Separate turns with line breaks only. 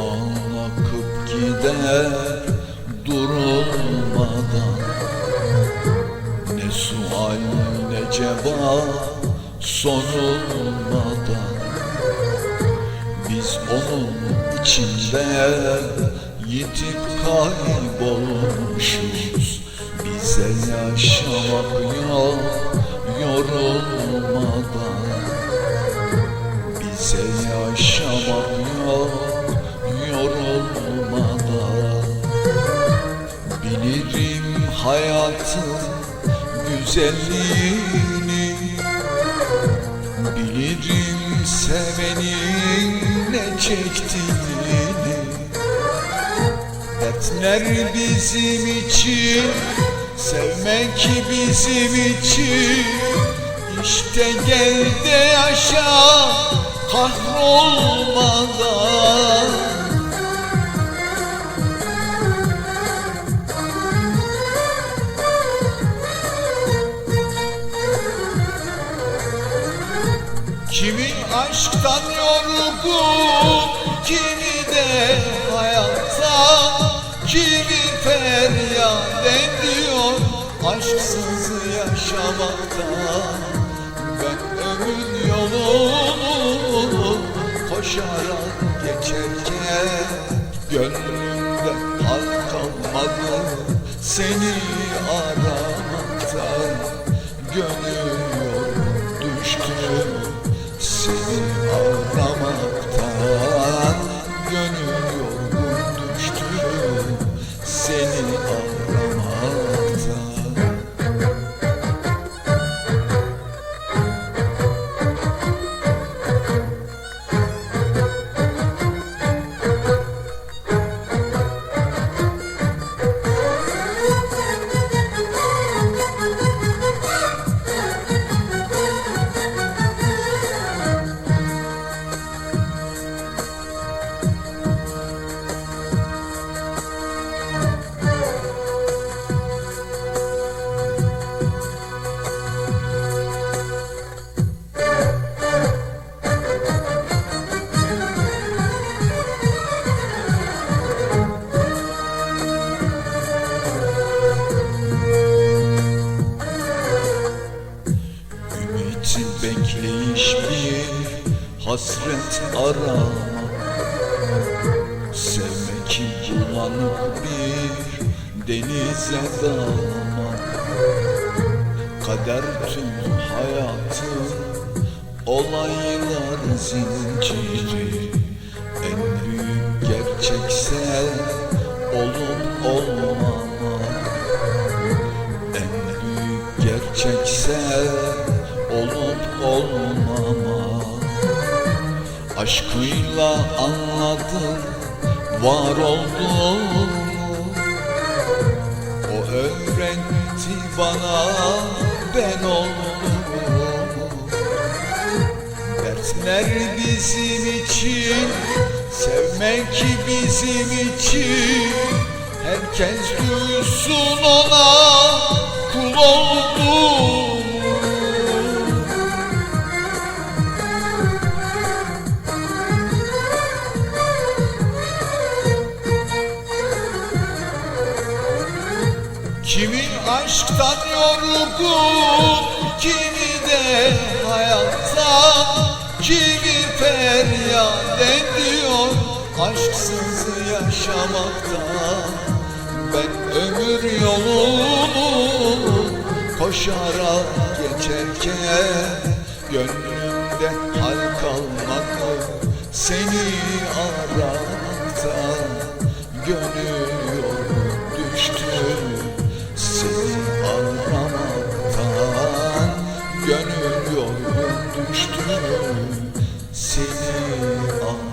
Zaman akıp gider durulmadan. Ne sual ne cevap sorulmadan. Biz onun içinde yitip kaybolmuşuz. Bize yaşamak yok yorulmadan. Bize yaşamak yok. Hayatın güzelliğini Bilirim sevenin ne çektiğini. Dertler bizim için Sevmek bizim için. İşte gel de yaşa Kahrolmadan aşktan yorgun, kimi de hayattan, kimi feryat ediyor aşksız yaşamaktan. Ben ömür yolunu koşarak geçerken gönlümde hal kalmadı seni aramaktan. Gönül Ümit bekleyiş bir hasret arama Sevmek bulanık bir denize dalmak Kader tüm hayatın olaylar zinciri. En büyük gerçekse olmama Aşkıyla anladım var olduğumu. O öğretti bana ben olduğumu. Dertler bizim için Sevmek bizim için. Herkes duysun ona kul olduğumu yorgun, kimi de hayattan, kimi feryat ediyor aşksız yaşamaktan. Ben ömür yolunu koşarak geçerken gönlümde hal kalmadı seni aramaktan. Gönül yolu yoluna düştüm seni. Ah